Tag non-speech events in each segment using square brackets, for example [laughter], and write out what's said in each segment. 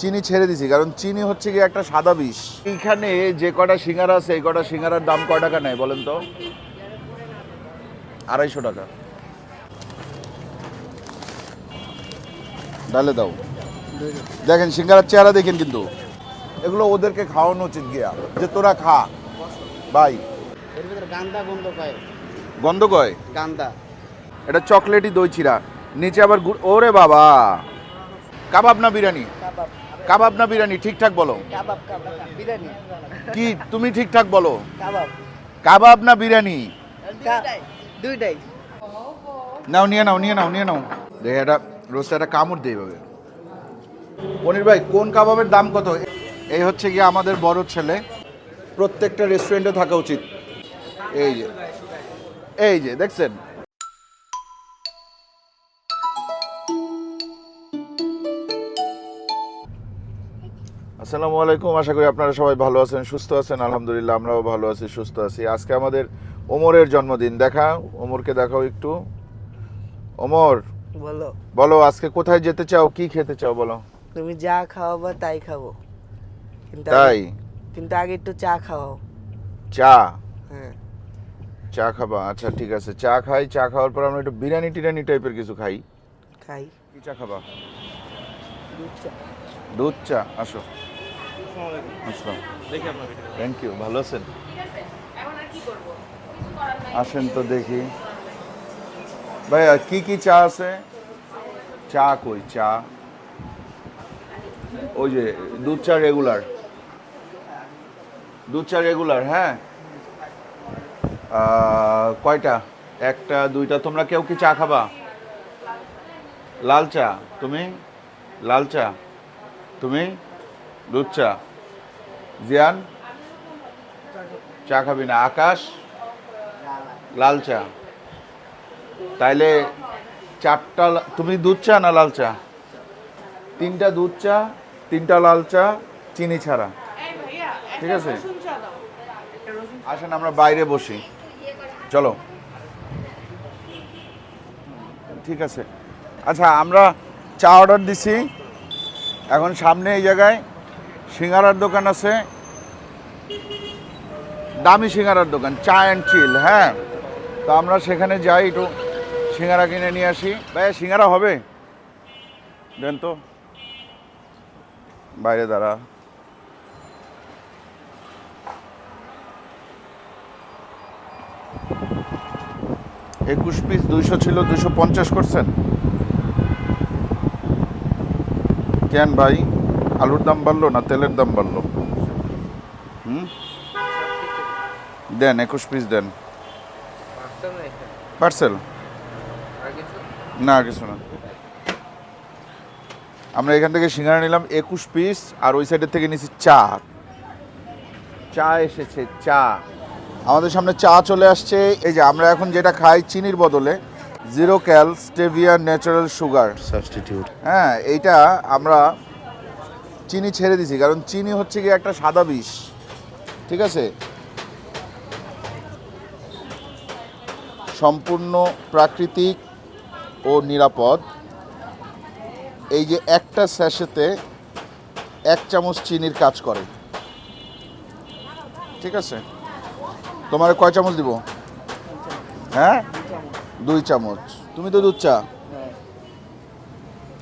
চিনি ছেড়ে দিছি কারণ চিনি হচ্ছে কি একটা সাদা বিষ। এইখানে যে কটা সিঙ্গারা আছে এই কটা সিঙ্গারার দাম কয় টাকা নেয় বলেন তো? আড়াইশো টাকা। ডালে দাও। দেখেন সিঙ্গারার চেহারা দেখেন কিন্তু। এগুলো ওদেরকে খাওয়ানো উচিত গিয়া যে তোরা খা। গান্দা গন্ধ কয়? গান্দা। এটা চকলেটই দই চিরা নিচে আবার ওরে বাবা! কাবাব না বিরিয়ানি? কাবাব না বিরিয়ানি? ঠিকঠাক বলো। কাবাব কাবাব বিরিয়ানি। কি তুমি ঠিকঠাক বলো? কাবাব। কাবাব না বিরিয়ানি? দুইটাই। নাও নিয়ে নাও নিয়ে নাও নিয়ে নাও। দেখে এটা রোস্ট একটা কামড় দিয়ে পাবে পনির ভাই কোন কাবাবের দাম কত? এই হচ্ছে গিয়ে আমাদের বড় ছেলে। প্রত্যেকটা রেস্টুরেন্টে থাকা উচিত। এই যে এই যে দেখছেন? আসসালামু আলাইকুম আশা করি আপনারা সবাই ভালো আছেন সুস্থ আছেন। আলহামদুলিল্লাহ আমরাও ভালো আছি সুস্থ আছি। আজকে আমাদের ওমরের জন্মদিন। দেখা ওমরকে দেখাও একটু। ওমর বলো। বলো আজকে কোথায় যেতে চাও কি খেতে চাও বলো। তুমি যা খাওয়াবা তাই খাব। কিন্তু তাই? কিন্তু আগে একটু চা খাওয়াও। চা? হ্যাঁ। চা খাবা? আচ্ছা ঠিক আছে। চা খাই চা খাওয়ার পর আমরা একটু বিরিয়ানি টিরানি টাইপের কিছু খাই। খাই। কি চা খাবা? দুধ চা। দুধ চা আসো। আসসালাম থ্যাংক ইউ ভালো আছেন? আসেন তো দেখি। ভাইয়া কি কি চা আছে? চা কই? চা। ওই যে দুধ চা রেগুলার দুধ চা রেগুলার হ্যাঁ? কয়টা? একটা দুইটা। তোমরা কেউ কি চা খাবা? লাল চা। তুমি? লাল চা। তুমি? দুধ চা। জিয়ান? চা খাবি না। আকাশ? লাল চা। তাইলে চারটা তুমি দুধ চা না লাল চা? তিনটা দুধ চা, তিনটা লাল চা, চিনি ছাড়া। ঠিক আছে? আসেন, আমরা বাইরে বসি। চলো। ঠিক আছে। আচ্ছা আমরা চা অর্ডার দিছি। এখন সামনে এই জায়গায় সিঙ্গারার দোকান আছে। দামি সিঙ্গারার দোকান, চা অ্যান্ড চিল হ্যাঁ। তো আমরা সেখানে যাই, একটু সিঙ্গারা কিনে নিয়ে আসি। ভাইয়া, সিঙ্গারা হবে? দেন তো। বাইরে দাঁড়া। একুশ পিস দুইশো ছিল, দুইশো পঞ্চাশ করছেন? কেন ভাই? আলুর দাম বাড়লো না তেলের দাম বাড়লো? হুম? দেন একুশ পিস দেন। পার্সেল না কিছু না। আমরা এখান থেকে সিঙ্গারা নিলাম একুশ পিস আর ওই সাইডের থেকে নিছি চা। চা এসেছে চা। আমাদের সামনে চা চলে আসছে। এই যে আমরা এখন যেটা খাই চিনির বদলে zero cal stevia natural sugar substitute হ্যাঁ এইটা আমরা চিনি ছেড়ে দিছি কারণ চিনি হচ্ছে কি একটা সাদা বিষ। ঠিক আছে? সম্পূর্ণ প্রাকৃতিক ও নিরাপদ। এই যে একটা স্যাশেতে এক চামচ চিনির কাজ করে। ঠিক আছে? তোমার কয় চামচ দিব? হ্যাঁ? দুই চামচ। তুমি তো দুধ চা।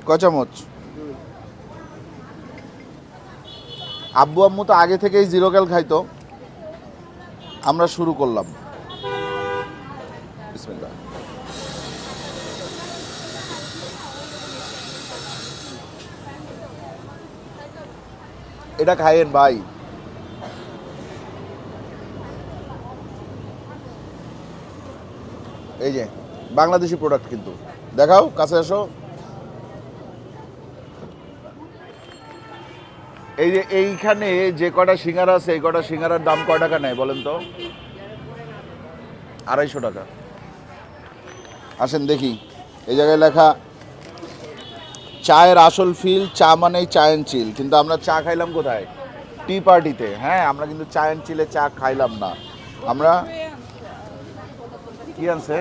কয় চামচ? আব্বু আম্মু তো আগে থেকেই জিরো ক্যাল খাইতো। আমরা শুরু করলাম। এটা খাইয়েন ভাই। এই যে, বাংলাদেশি প্রোডাক্ট কিন্তু। দেখাও, কাছে এসো এই যে এইখানে যে কটা সিঙ্গারা আছে, এই কটা সিঙ্গারার দাম কয় টাকা নেয় বলেন তো? আড়াইশো টাকা। আসেন দেখি। এই জায়গায় লেখা, চায়ের আসল ফিল চা মানেই চা অ্যান্ড চিল কিন্তু আমরা চা খাইলাম কোথায়? টি পার্টিতে হ্যাঁ আমরা কিন্তু চা অ্যান্ড চিলে চা খাইলাম না। আমরা কি আনছে?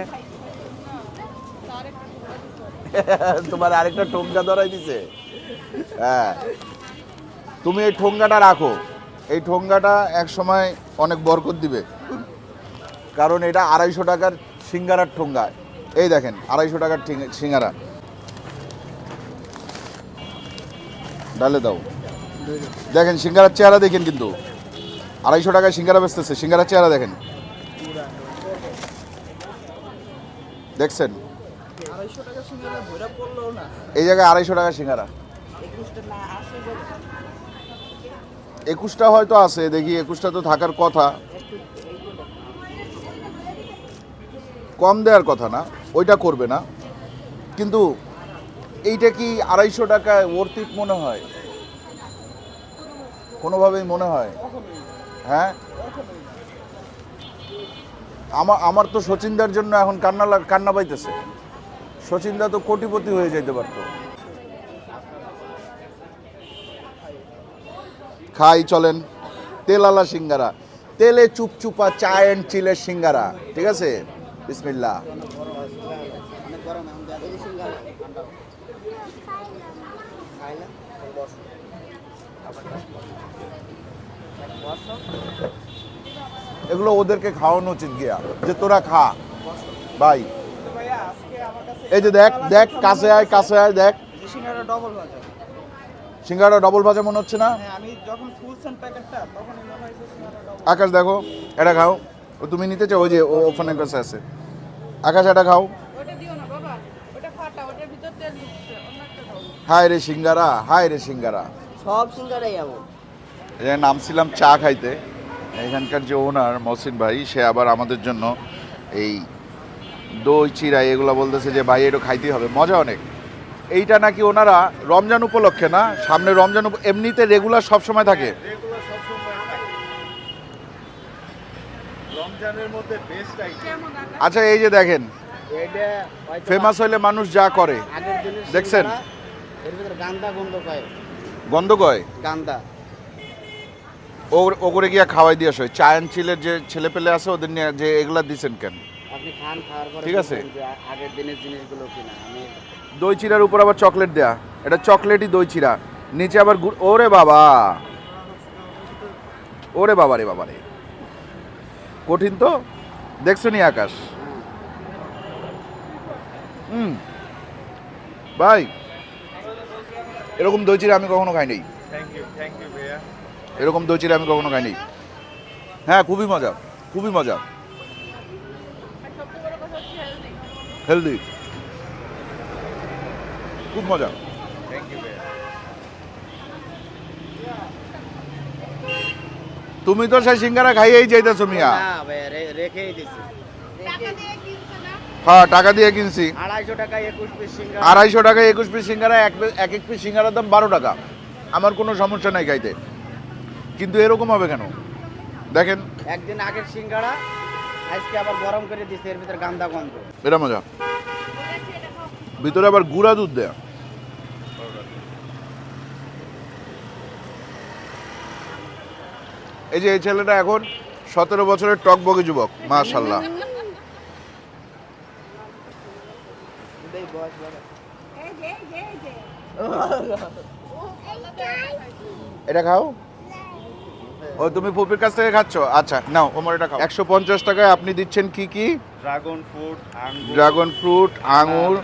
[laughs] তোমার আরেকটা টোমকা ধরাই দিছে। হ্যাঁ। তুমি এই ঠোঙ্গাটা রাখো। এই ঠোঙ্গাটা এক সময় অনেক বরকত দিবে। কারণ এটা আড়াইশো টাকার সিঙ্গারার ঠোঙ্গা। এই দেখেন, আড়াইশো টাকার সিঙ্গারা। ডালে দাও। দেখেন, সিঙ্গারার চেহারা দেখেন কিন্তু। আড়াইশো টাকায় সিঙ্গারা বেচতেছে, সিঙ্গারার চেহারা দেখেন। দেখছেন? এই জায়গায় আড়াইশো টাকা সিঙ্গারা। একুশটা হয়তো আছে, দেখি একুশটা তো থাকার কথা। কম দেওয়ার কথা না, ওইটা করবে না। কিন্তু এইটা কি আড়াইশো টাকায় ওর্তিক মনে হয়? কোনোভাবেই মনে হয়। হ্যাঁ? আমার আমার তো সচিনদার জন্য এখন কান্না কান্না পাইতেছে। সচিনদা তো কোটিপতি হয়ে যেতে পারতো। খাই চলেন। তেলালা সিঙ্গারা। তেলে চুপচুপা চা অ্যান্ড চিলের সিঙ্গারা। ঠিক আছে? বিসমিল্লা এগুলো ওদেরকে খাওয়ানো উচিত গিয়া। যে তোরা খা। ভাই। এই যে দেখ দেখ, কাছে আয় কাছে আয়, দেখ। ডবল সিঙ্গারা ডবল ভাজা মনে হচ্ছে না? হ্যাঁ আমি যখন খুলছেন প্যাকেটটা তখন হয়েছে সিঙ্গারা ডবল আকাশ দেখো এটা খাও। ও তুমি নিতে চাও ওই যে ও ওখানে কাছে আছে। আকাশ এটা খাও। ওটা দিও না বাবা। ওটা ফাটা ওটার ভিতর তেল ঢুকছে অন্য একটা দাও হায় রে সিঙ্গারা হায় রে সিঙ্গারা। সব সিঙ্গারাই এমন যে নামছিলাম চা খাইতে। এখানকার যে ওনার মহসিন ভাই সে আবার আমাদের জন্য এই দই চিরা এগুলো বলতেছে যে ভাই এটা খাইতেই হবে। মজা অনেক। এইটা নাকি ওনারা রমজান উপলক্ষে না? সামনে রমজান এমনিতে রেগুলার সব সময় থাকে? আচ্ছা এই যে দেখেন ফেমাস হইলে মানুষ যা করে। দেখছেন? গন্ধ কয়? গান্দা। ও ও করে গিয়া খাওয়াই দিয়ে আসে। চা অ্যান্ড চিলের যে ছেলে পেলে আছে ওদের নিয়ে যে এগুলা দিছেন কেন? আপনি খান খাওয়ার পরে ঠিক আছে। আগের দিনের জিনিসগুলো কিনা। আমি দই চিরার উপর আবার চকলেট দেয়া। এটা চকলেটই দই চিরা। নিচে আবার গুড় ওরে বাবা! ওরে বাবা রে বাবা রে। কঠিন তো? দেখছ নি আকাশ? হুম। ভাই এরকম দই চিরা আমি কখনো খাইনি। থ্যাংক ইউ থ্যাংক ইউ এরকম দই চিরা আমি কখনো খাইনি। হ্যাঁ খুবই মজা খুবই মজা আর সবচেয়ে বড় কথা হচ্ছে হেলদি হেলদি। খুব মজা। তুমি তো সেই সিঙ্গারা খাইয়েই যাইতেছো মিয়া। না ভাই রেখেই দিছি। টাকা দিয়ে কিনছে না? হ্যাঁ টাকা দিয়ে কিনছি। আড়াইশো টাকা একুশ পিস সিঙ্গারা। আড়াইশো টাকা একুশ পিস সিঙ্গারা এক পি- এক এক পিস সিঙ্গারার দাম বারো টাকা। আমার কোনো সমস্যা নাই খাইতে। কিন্তু এরকম হবে কেন? দেখেন। একদিন আগের সিঙ্গারা আজকে আবার গরম করে দিছে, এর ভিতরে গান্দা গন্ধ। এটা মজা। ভিতরে আবার গুঁড়া দুধ দেয়া। এই যে এই ছেলেটা এখন সতেরো বছরের টকবগে যুবক মাশাল্লাহ এটা খাও। ও তুমি ফুপির কাছ থেকে খাচ্ছ? আচ্ছা নাও ওমর এটা খাও। একশো পঞ্চাশ টাকায় আপনি দিচ্ছেন কি কি? ড্রাগন ফ্রুট আঙ্গুর ড্রাগন ফ্রুট আঙুর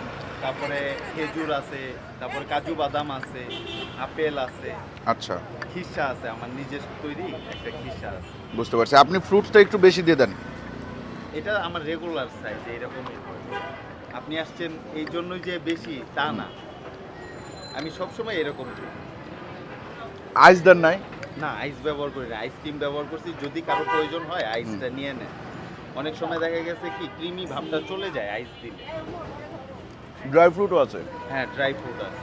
তারপরে খেজুর আছে তারপরে কাজু বাদাম আছে আপেল আছে। আচ্ছা। খিসা আছে আমার নিজের তৈরি একটা খিসা আছে। বুঝতে পারছি। আপনি ফ্রুটসটা একটু বেশি দিয়ে দেন। এটা আমার রেগুলার সাইজ এইরকমই আপনি আসছেন এই জন্যই যে বেশি তা না। আমি সবসময় এরকম। আইস দেন নাই। না আইস ব্যবহার করি না। আইসক্রিম ব্যবহার করছি যদি কারও প্রয়োজন হয় আইসটা নিয়ে নেয় অনেক সময় দেখা গেছে কি ক্রিমি ভাবটা চলে যায় আইস দিলে ড্রাই ফ্রুটও আছে। হ্যাঁ ড্রাই ফ্রুট আছে।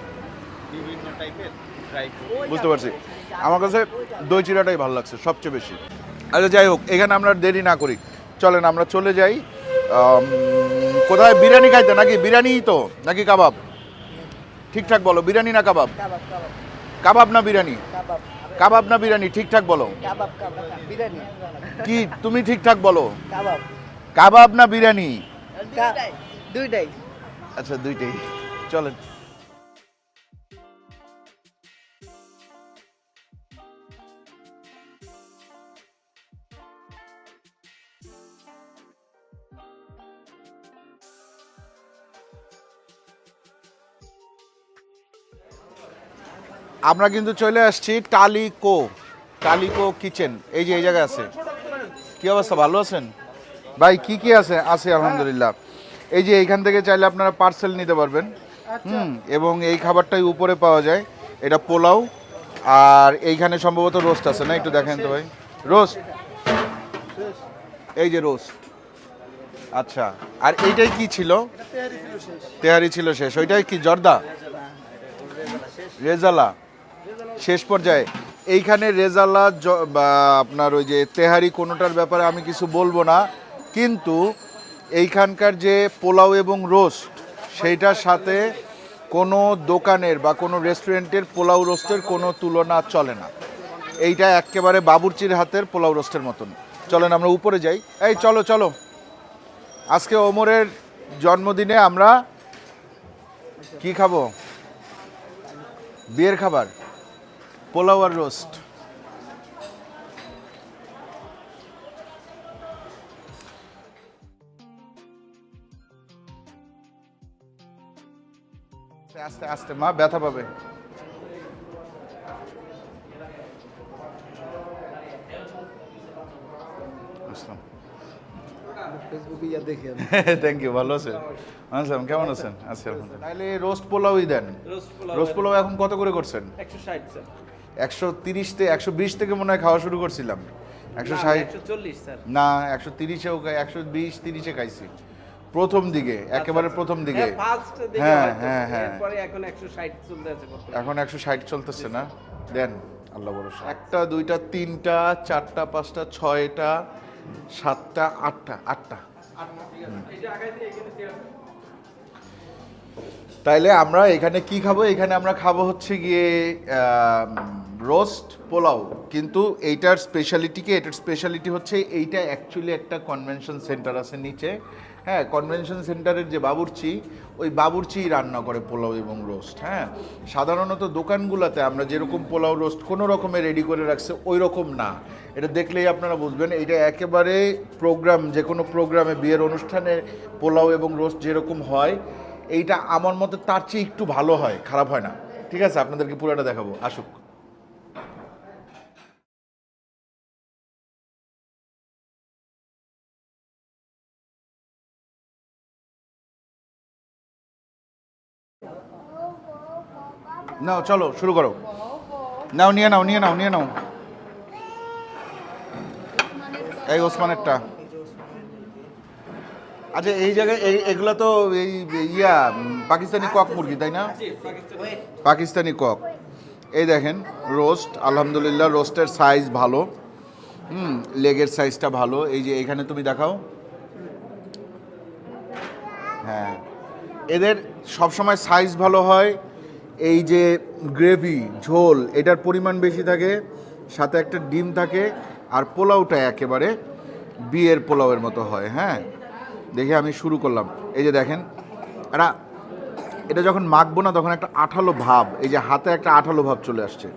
বিভিন্ন টাইপের ড্রাই ফ্রুট বুঝতে পারছি। আমার কাছে দই চিরাটাই ভালো লাগছে সবচেয়ে বেশি। আচ্ছা যাই হোক এখানে আমরা দেরি না করি। চলেন আমরা চলে যাই। কোথায়? বিরিয়ানি খাইতে নাকি? বিরিয়ানিই তো? নাকি কাবাব? ঠিকঠাক বলো বিরিয়ানি না কাবাব? কাবাব কাবাব। কাবাব না বিরিয়ানি? কাবাব। কাবাব না বিরিয়ানি? ঠিকঠাক বলো। কাবাব কাবাব বিরিয়ানি। কি? তুমি ঠিকঠাক বলো। কাবাব। কাবাব না বিরিয়ানি? দুইটাই। আচ্ছা দুইটাই। চলেন। আমরা কিন্তু চলে আসছি টালিকো টালিকো কিচেন। এই যে এই জায়গায় আছে। কি অবস্থা ভালো আছেন? ভাই কি কি আছে? আছে আলহামদুলিল্লাহ। এই যে এইখান থেকে চাইলে আপনারা পার্সেল নিতে পারবেন। হুম এবং এই খাবারটাই উপরে পাওয়া যায়। এটা পোলাও আর এইখানে সম্ভবত রোস্ট আছে না? একটু দেখেন তো ভাই। রোস্ট এই যে রোস্ট আচ্ছা আর এইটাই কি ছিল? তেহারি ছিল শেষ। ওইটাই কি জর্দা? রেজালা। শেষ পর্যায়ে। এইখানে রেজালা জ- বা আপনার ওই যে তেহারি কোনোটার ব্যাপারে আমি কিছু বলব না। কিন্তু এইখানকার যে পোলাও এবং রোস্ট, সেইটার সাথে কোনো দোকানের বা কোনো রেস্টুরেন্টের পোলাও রোস্টের কোনো তুলনা চলে না। এইটা একেবারে বাবুর্চির হাতের পোলাও রোস্টের মতন। চলেন আমরা উপরে যাই। এই চলো চলো। আজকে ওমরের জন্মদিনে আমরা কি খাব? বিয়ের খাবার। পোলাও আর রোস্ট। আস্তে, আস্তে আস্তে মা ব্যথা পাবে। ইয়া থ্যাংক ইউ ভালো আছেন? কেমন আছেন? আছি তাহলে রোস্ট পোলাওই দেন। রোস্ট পোলাও এখন কত করে করছেন? একশো ষাট স্যার। একশো তিরিশ থেকে একশো বিশ থেকে মনে হয় খাওয়া শুরু করছিলাম। একশো ষাট চল্লিশ না একশো তিরিশেও একশো বিশ তিরিশে খাইছি। প্রথম দিকে একেবারে প্রথম দিকে। হ্যাঁ, হ্যাঁ, হ্যাঁ। এখন একশো ষাট চলতে আছে কত এখন একশো ষাট চলতেছে না? দেন আল্লাহ ভরসা। একটা দুইটা তিনটা চারটা পাঁচটা ছয়টা সাতটা আটটা আটটা। তাইলে আমরা এখানে কি খাব? এখানে আমরা খাব হচ্ছে গিয়ে রোস্ট পোলাও। কিন্তু এইটার স্পেশালিটিকে এটার স্পেশালিটি হচ্ছে এইটা অ্যাকচুয়ালি একটা কনভেনশন সেন্টার আছে নিচে। হ্যাঁ কনভেনশন সেন্টারের যে বাবুর্চি, ওই বাবুর্চি রান্না করে পোলাও এবং রোস্ট হ্যাঁ? সাধারণত দোকানগুলোতে আমরা যেরকম পোলাও রোস্ট কোনো রকমের রেডি করে রাখছে ওই রকম না। এটা দেখলেই আপনারা বুঝবেন এটা একেবারে প্রোগ্রাম যে কোনো প্রোগ্রামে বিয়ের অনুষ্ঠানে পোলাও এবং রোস্ট যেরকম হয় এইটা আমার মতে তার চেয়ে একটু ভালো হয়, খারাপ হয় না। ঠিক আছে, আপনাদেরকে পুরোটা দেখাবো, আসুক। নাও, চলো, শুরু করো। নাও, নিয়ে নাও নিয়ে নাও নিয়ে নাও। এই ওসমানেরটা। আচ্ছা এই জায়গায় এই এগুলো তো এই ইয়া পাকিস্তানি কক মুরগি তাই না? পাকিস্তানি। কক। এই দেখেন রোস্ট আলহামদুলিল্লাহ রোস্টের সাইজ ভালো। হুম লেগের সাইজটা ভালো। এই যে এখানে তুমি দেখাও। হ্যাঁ। এদের সবসময় সাইজ ভালো হয়। এই যে গ্রেভি ঝোল এটার পরিমাণ বেশি থাকে। সাথে একটা ডিম থাকে। আর পোলাওটা একেবারে বিয়ের পোলাওয়ের মতো হয় হ্যাঁ? দেখে আমি শুরু করলাম। এই যে দেখেন এটা এটা যখন মাখবো না তখন একটা আঠালো ভাব, এই যে হাতে একটা আঠালো ভাব চলে আসছে।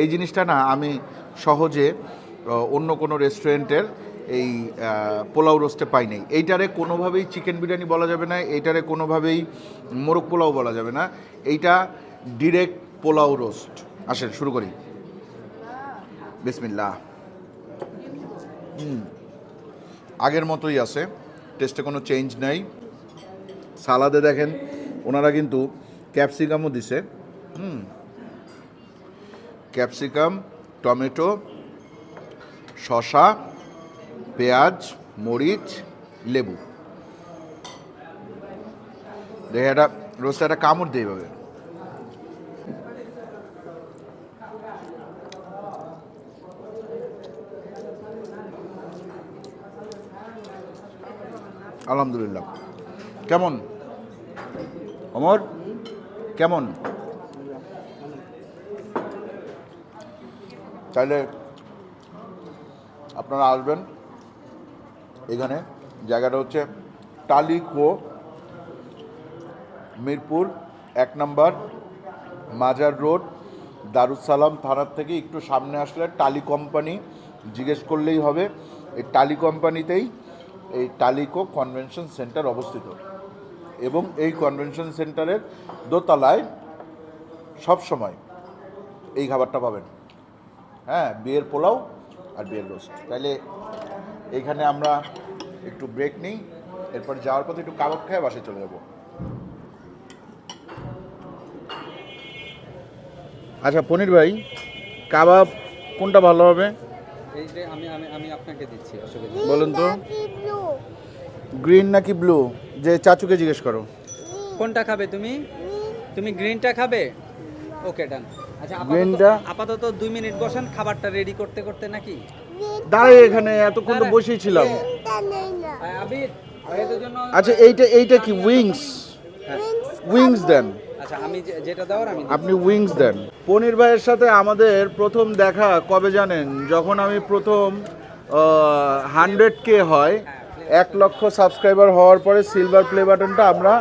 এই জিনিসটা না আমি সহজে অন্য কোনো রেস্টুরেন্টের এই পোলাও রোস্টে পাই নাই। এইটারে কোনোভাবেই চিকেন বিরিয়ানি বলা যাবে না, এইটারে কোনোভাবেই মোরগ পোলাও বলা যাবে না। এইটা ডিরেক্ট পোলাও রোস্ট। আসেন, শুরু করি। বিসমিল্লাহ। হুম। আগের মতোই আছে। টেস্টে কোনো চেঞ্জ নাই। সালাদে দেখেন, ওনারা কিন্তু ক্যাপসিকামও দিছে। হুম। ক্যাপসিকাম টমেটো শশা পেঁয়াজ, মরিচ, লেবু। দেখে একটা রোজটা একটা কামড় দিয়ে এইভাবে আলহামদুলিল্লাহ। কেমন? অমর? কেমন? চাইলে আপনারা আসবেন। এখানে জায়গাটা হচ্ছে টালিকো মিরপুর, এক নম্বর, মাজার রোড দারুসালাম থানার থেকে একটু সামনে আসলে টালি কোম্পানি জিজ্ঞেস করলেই হবে। এই টালি কোম্পানিতেই এই টালিকো কনভেনশন সেন্টার অবস্থিত। এবং এই কনভেনশন সেন্টারের দোতলায় সবসময় এই খাবারটা পাবেন। হ্যাঁ বিয়ের পোলাও আর বিয়ের রোস্ট। তাইলে এইখানে আমরা একটু ব্রেক নিই, এরপর যাওয়ার পথে একটু কাবাব খেয়ে বাসে চলে যাব। আচ্ছা পনির ভাই, কাবাব কোনটা ভালো হবে? এই যে আমি আমি আমি আপনাকে দিচ্ছি অসুবিধা বলুন তো। গ্রিন নাকি ব্লু? যে চাচুকে জিজ্ঞেস করো। কোনটা খাবে তুমি? তুমি গ্রিনটা খাবে? ওকে ডান। আচ্ছা আপাতত- গ্রিনটা? আপাতত দুই মিনিট বসেন খাবারটা রেডি করতে করতে নাকি? দাঁড়াই এখানে এতক্ষণ তো বসেই ছিলাম আচ্ছা এইটা এইটা কি উইংস উইংস দেন। আচ্ছা আমি যেটা দেওয়ার আমি আপনি উইংস দেন। পনির ভাইয়ের সাথে আমাদের প্রথম দেখা কবে জানেন? যখন আমি প্রথম হান্ড্রেড কে হয় এক লক্ষ সাবস্ক্রাইবার হওয়ার পরে সিলভার প্লে বাটনটা আমরা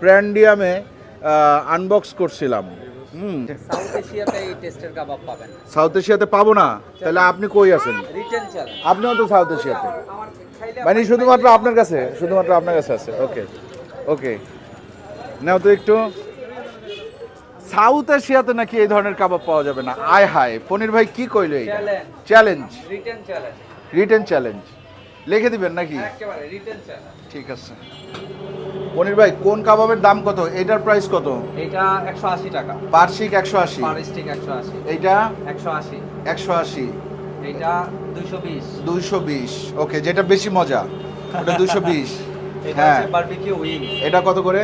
প্র্যান্ডিয়ামে আনবক্স করছিলাম। হুম। সাউথ এশিয়াতে এই টেস্টের কাবাব পাবেন। সাউথ এশিয়াতে পাবো না? তাহলে আপনি কই আছেন? আপনিও তো সাউথ এশিয়াতে মানে শুধুমাত্র আপনার কাছে শুধুমাত্র আপনার কাছে আছে। ওকে ওকে নাও তো একটু। সাউথ এশিয়াতে নাকি এই ধরনের কাবাব পাওয়া যাবে না। আয় হায় পনির ভাই কি কইল এই challenge written challenge written challenge লিখে দিবেন নাকি? একেবারে রিটেন চ্যালেঞ্জ ঠিক আছে। পনির ভাই কোন কাবাবের দাম কত? এটার প্রাইস কত? এটা একশো আশি টাকা। বার্ষিক একশো আশি। পার স্টিক একশো আশি। এইটা? একশো আশি। একশো আশি। এইটা দুইশো বিশ। দুইশো বিশ। ওকে যেটা বেশি মজা ওটা দুশো বিশ। [laughs] এটা হ্যাঁ। বারবিকিউ উইং এটা কত করে?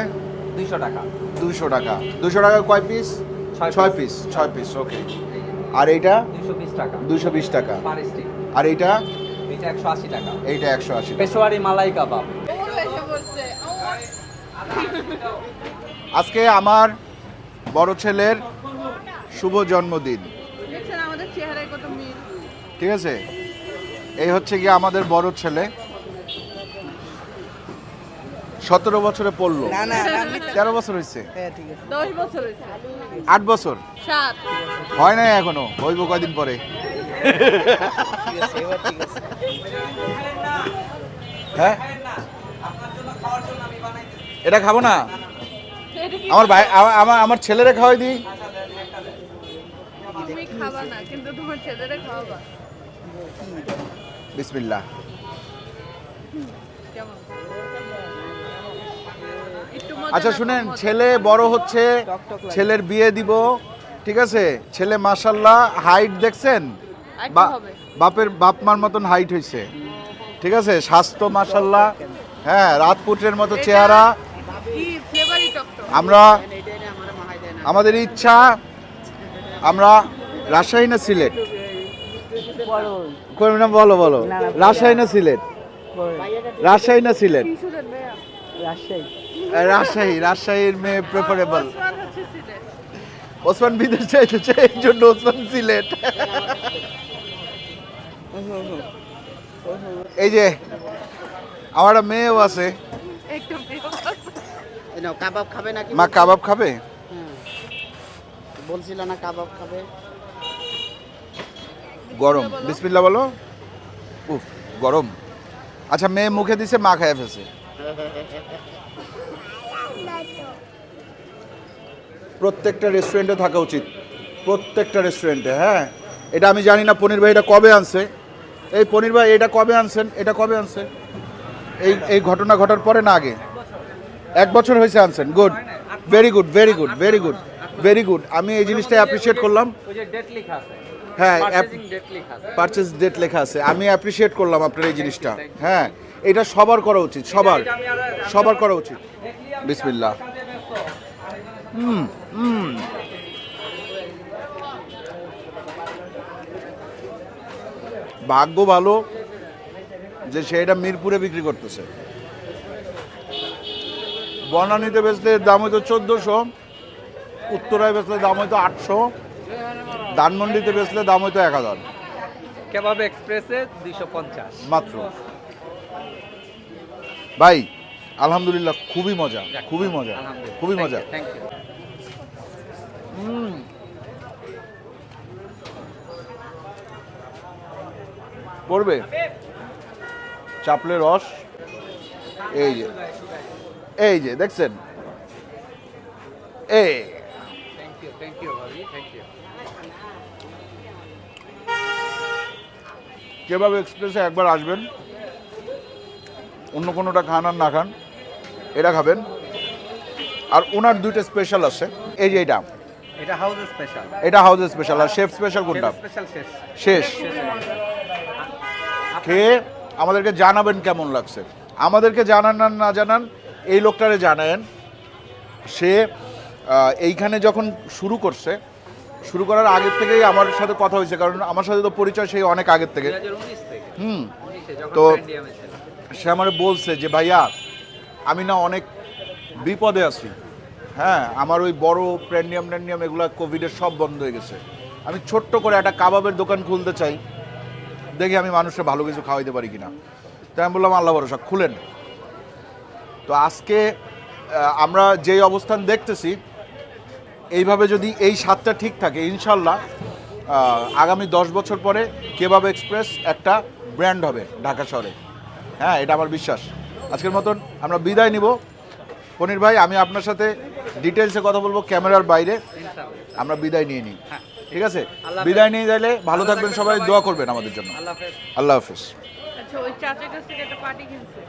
দুইশো টাকা। দুশো টাকা। দুশো টাকা কয় পিস ছয় পিস ছয় পিস ওকে আর এইটা? দুইশো বিশ টাকা। দুশো বিশ টাকা। পার স্টিক আর এইটা? এটা একশো আশি টাকা। এইটা একশো আশি পেশোয়ারি মালাই কাবাব। আজকে আমার বড় ছেলের শুভ জন্মদিন। ঠিক আছে? এই হচ্ছে গিয়ে আমাদের বড় ছেলে। সতেরো বছরে পড়ল। না না না, তেরো বছর হয়েছে? হ্যাঁ ঠিক আছে। দশ বছর হয়েছে। আট বছর? হয় নাই এখনও? হইব কয়দিন পরে? হ্যাঁ? এটা খাব না? আমার ভাই আমা- আমা- আমার ছেলেরা খাওয়াই দিই তুমি খাবা না কিন্তু তোমার ছেলেরা খাওয়াবা। বিসমিল্লাহ। আচ্ছা শুনেন ছেলে বড় হচ্ছে ছেলের বিয়ে দিব ঠিক আছে? ছেলে মাসাল্লাহ হাইট দেখছেন? বা- বাপের বাপ মার মতন হাইট হয়েছে ঠিক আছে? স্বাস্থ্য মাসাল্লাহ হ্যাঁ রাতপুত্রের মতো চেহারা। আমরা আমাদের ইচ্ছা আমরা রাজশাহী না সিলেট না বলো বলো। রাজশাহী না সিলেট। রাজশাহী না সিলেট। রাজশাহী। রাজশাহী রাজশাহীর মেয়ে প্রেফারেবল ওসমান বিদেশ চাইতেছে এই জন্য ওসমান সিলেট। এই যে আমার মেয়েও আছে। কাবাব খাবে নাকি? মা কাবাব খাবে? হ্যাঁ। বলছিল না কাবাব খাবে। গরম বিসমিল্লা বলো। উফ গরম। আচ্ছা মেয়ে মুখে দিছে মা খায় ফেলছে। প্রত্যেকটা রেস্টুরেন্টে থাকা উচিত। প্রত্যেকটা রেস্টুরেন্টে হ্যাঁ? এটা আমি জানি না পনির ভাই এটা কবে আনছে। এই পনির ভাই এটা কবে আনছেন? এটা কবে আনছেন এই এই ঘটনা ঘটার পরে না আগে? এক বছর হয়েছে আনছেন good very good very good very good very good আমি এই জিনিসটা অ্যাপ্রিসিয়েট করলাম। হ্যাঁ পারচেস ডেট লেখা আছে। আমি অ্যাপ্রিসিয়েট করলাম আপনার এই জিনিসটা। হ্যাঁ এটা সবার করা উচিত সবার। সবার করা উচিত। হুম হুম। ভাগ্য ভালো যে সে এটা মিরপুরে বিক্রি করতেছে। বনানীতে বেচলে দাম হয়তো চোদ্দোশো উত্তরায় বেচলে দাম হয়তো আটশো ধানমন্ডিতে বেচলে দাম হয়তো এক হাজার। কেবাব এক্সপ্রেসে দুইশো পঞ্চাশ। মাত্র। ভাই আলহামদুলিল্লাহ খুবই মজা খুবই মজা খুবই মজা। পড়বে? চাপলে রস। এই যে এই যে দেখছেন? এই। কেভাবে এক্সপ্রেসে একবার আসবেন। অন্য কোনোটা খান আর না খান এটা খাবেন। আর ওনার দুইটা স্পেশাল আছে। এই যে এটা। এটা হাউস স্পেশাল এটা হাউস স্পেশাল আর শেফ স্পেশাল কোনটা? স্পেশাল শেষ শেষ খেয়ে আমাদেরকে জানাবেন কেমন লাগছে। আমাদেরকে জানান না জানান এই লোকটারে জানায়েন। সে এইখানে যখন শুরু করছে শুরু করার আগের থেকেই আমার সাথে কথা হয়েছে। কারণ আমার সাথে তো পরিচয় সেই অনেক আগের থেকে। হুম। তো। সে আমার বলছে যে, ভাইয়া, আমি না অনেক বিপদে আছি। হ্যাঁ আমার ওই বড় প্র্যান্ডিয়াম ট্যান্ডিয়াম এগুলো কোভিডের সব বন্ধ হয়ে গেছে। আমি ছোট্ট করে একটা কাবাবের দোকান খুলতে চাই। দেখি আমি মানুষকে ভালো কিছু খাওয়াইতে পারি কিনা। তাই আমি বললাম, আল্লাহ ভরসা, খুলেন। তো আজকে আমরা যেই অবস্থান দেখতেছি, এইভাবে যদি এই স্বাদটা ঠিক থাকে, ইনশাল্লাহ আগামী দশ বছর পরে কেবাব এক্সপ্রেস একটা ব্র্যান্ড হবে ঢাকা শহরে। হ্যাঁ এটা আমার বিশ্বাস। আজকের মতন আমরা বিদায় নিব। পনির ভাই আমি আপনার সাথে ডিটেলসে কথা বলব ক্যামেরার বাইরে। আমরা বিদায় নিয়ে নিই। হ্যাঁ। ঠিক আছে? বিদায় নিয়ে যাইলে ভালো থাকবেন সবাই সবাই। দোয়া করবেন আমাদের জন্য। আল্লাহ হাফেজ। আল্লাহ হাফিজ। আচ্ছা ওই চাচার কাছ থেকে একটা পার্টি কিনছে।